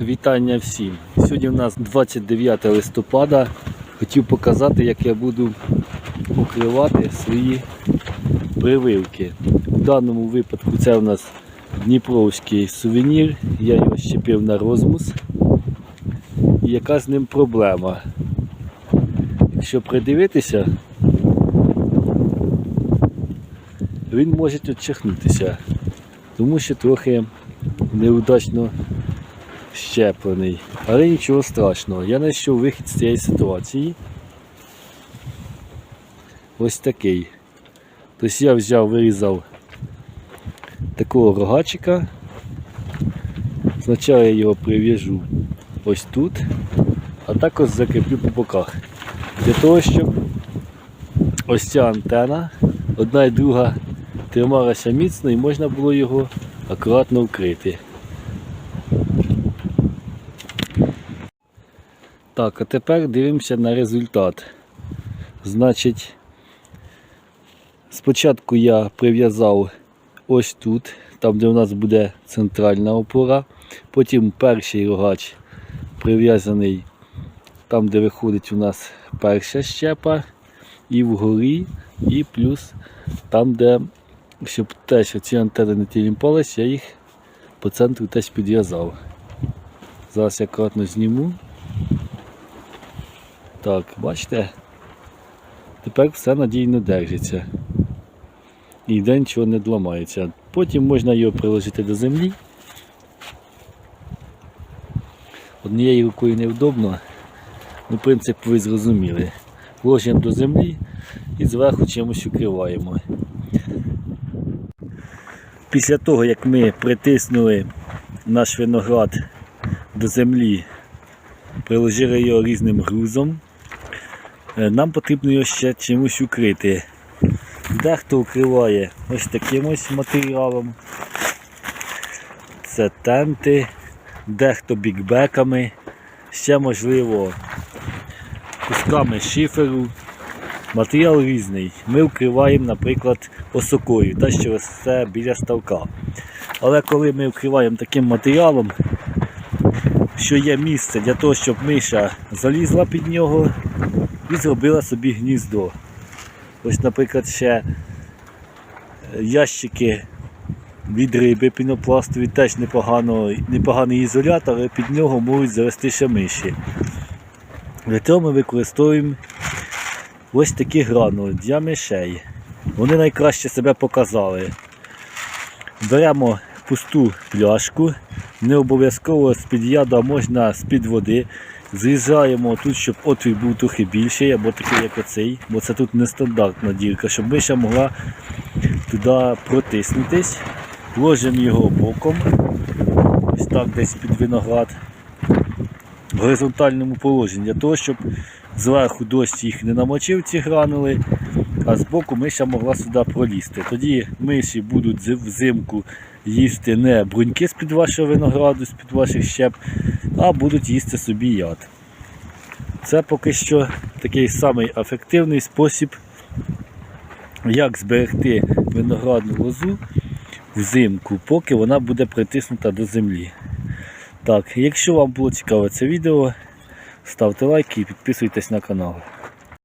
Вітання всім. Сьогодні у нас 29 листопада. Хотів показати, як я буду укривати свої прививки. У даному випадку це у нас Дніпровський сувенір. Я його щепив на розмус. І яка з ним проблема? Якщо придивитися, він може відчихнутися, тому що трохи неудачно щеплений. Але нічого страшного. Я знайшов вихід з цієї ситуації. Ось такий. Тобто я взяв, вирізав такого рогачика. Спочатку я його прив'яжу ось тут, а також закріплю по боках. Для того, щоб ось ця антена, одна і друга трималася міцно і можна було його акуратно вкрити. Так, а тепер дивимося на результат. Значить, спочатку я прив'язав ось тут, там де у нас буде центральна опора. Потім перший рогач прив'язаний там, де виходить у нас перша щепа, і вгорі, і плюс там, де, щоб теж ці антени не тілімпались, я їх по центру теж підв'язав. Зараз я акуратно зніму. Так, бачите? Тепер все надійно держиться. І ніде нічого не зламається. Потім можна його приложити до землі. Однією рукою невдобно. Ну, принцип ви зрозуміли. Ложимо до землі і зверху чимось укриваємо. Після того, як ми притиснули наш виноград до землі, приложили його різним грузом, нам потрібно його ще чимось укрити. Дехто укриває ось таким ось матеріалом. Це тенти, дехто бікбеками, ще можливо кусками шиферу. Матеріал різний. Ми вкриваємо, наприклад, осокою, те, що росте біля ставка. Але коли ми вкриваємо таким матеріалом, що є місце для того, щоб миша залізла під нього і зробила собі гніздо. Ось, наприклад, ще е, ящики від риби пінопластові теж непоганий ізолятор, але під нього можуть завести ще миші. Для цього ми використовуємо ось такі гранули для мишей. Вони найкраще себе показали. Беремо пусту пляшку, не обов'язково з-під яда, можна з-під води. Зрізаємо тут, щоб отвір був трохи більший, або такий, як оцей, бо це тут нестандартна дірка, щоб миша могла туди протиснутись. Ложимо його боком, ось так десь під виноград, в горизонтальному положенні, для того, щоб зверху дощ їх не намочив ці гранули, а збоку миша могла сюди пролізти. Тоді миші будуть зи- взимку їсти не бруньки з-під вашого винограду, з-під ваших щеп, а будуть їсти собі яд. Це поки що такий самий ефективний спосіб, як зберегти виноградну лозу взимку, поки вона буде притиснута до землі. Так, якщо вам було цікаве це відео, ставте лайки і підписуйтесь на канал.